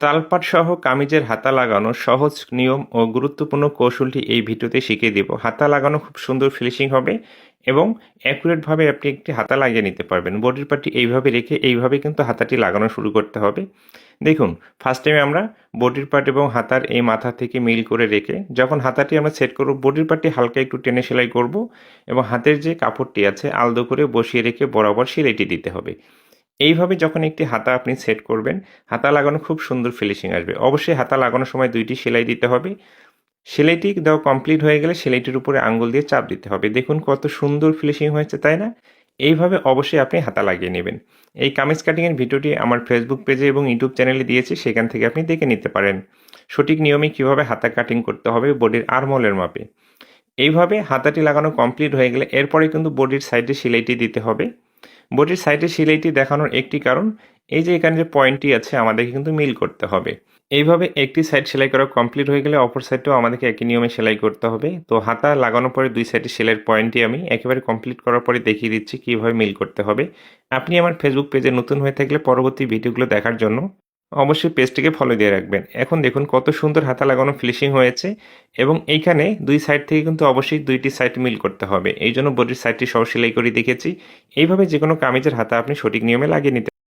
তালপাট সহ কামিজের হাতা লাগানো সহজ নিয়ম ও গুরুত্বপূর্ণ কৌশলটি এই ভিডিওতে শিখিয়ে দেব। হাতা লাগানো খুব সুন্দর ফিনিশিং হবে এবং অ্যাকুরেটভাবে আপনি একটি হাতা লাগিয়ে নিতে পারবেন। বডির পার্টি এইভাবে রেখে এইভাবে কিন্তু হাতাটি লাগানো শুরু করতে হবে। দেখুন ফার্স্ট টাইমে আমরা বডির পার্ট এবং হাতার এই মাথা থেকে মিল করে রেখে যখন হাতাটি আমরা সেট করব, বডির পার্টি হালকা একটু টেনে সেলাই করব এবং হাতের যে কাপড়টি আছে, আলদো করে বসিয়ে রেখে বরাবর সেলাইটি দিতে হবে। এইভাবে যখন একটি হাতা আপনি সেট করবেন, হাতা লাগানো খুব সুন্দর ফিনিশিং আসবে। অবশ্যই হাতা লাগানোর সময় দুইটি সেলাই দিতে হবে। সেলাইটি দেওয়া কমপ্লিট হয়ে গেলে সেলাইটির উপরে আঙ্গুল দিয়ে চাপ দিতে হবে। দেখুন কত সুন্দর ফিনিশিং হয়েছে, তাই না? এইভাবে অবশ্যই আপনি হাতা লাগিয়ে নেবেন। এই কামিজ কাটিংয়ের ভিডিওটি আমার ফেসবুক পেজে এবং ইউটিউব চ্যানেলে দিয়েছি, সেখান থেকে আপনি দেখে নিতে পারেন। সঠিক নিয়মে কীভাবে হাতা কাটিং করতে হবে বডির আরমলের মাপে। এইভাবে হাতাটি লাগানো কমপ্লিট হয়ে গেলে এরপরে কিন্তু বডির সাইডে সেলাইটি দিতে হবে। বডির সাইডে সিলাইটি দেখানোর একটি কারণ, এই যে এখানে যে পয়েন্টটি আছে আমাদেরকে কিন্তু মিল করতে হবে। এইভাবে একটি সাইড সেলাই করা কমপ্লিট হয়ে গেলে অপর সাইডটাও আমাদেরকে একই নিয়মে সেলাই করতে হবে। তো হাতা লাগানোর পরে দুই সাইডে সেলাইয়ের পয়েন্টটি আমি একেবারে কমপ্লিট করার পরে দেখিয়ে দিচ্ছি কীভাবে মিল করতে হবে। আপনি আমার ফেসবুক পেজে নতুন হয়ে থাকলে পরবর্তী ভিডিওগুলো দেখার জন্য অবশ্যই পেস্টটিকে ফলো দিয়ে রাখবেন। এখন দেখুন কত সুন্দর হাতা লাগানো ফিনিশিং হয়েছে এবং এইখানে দুই সাইড থেকে কিন্তু অবশ্যই দুইটি সাইড মিল করতে হবে। এই জন্য বডির সাইডটি সহ সেলাই করে দেখেছি। এইভাবে যে কোনো কামিজের হাতা আপনি সঠিক নিয়মে লাগিয়ে নিতে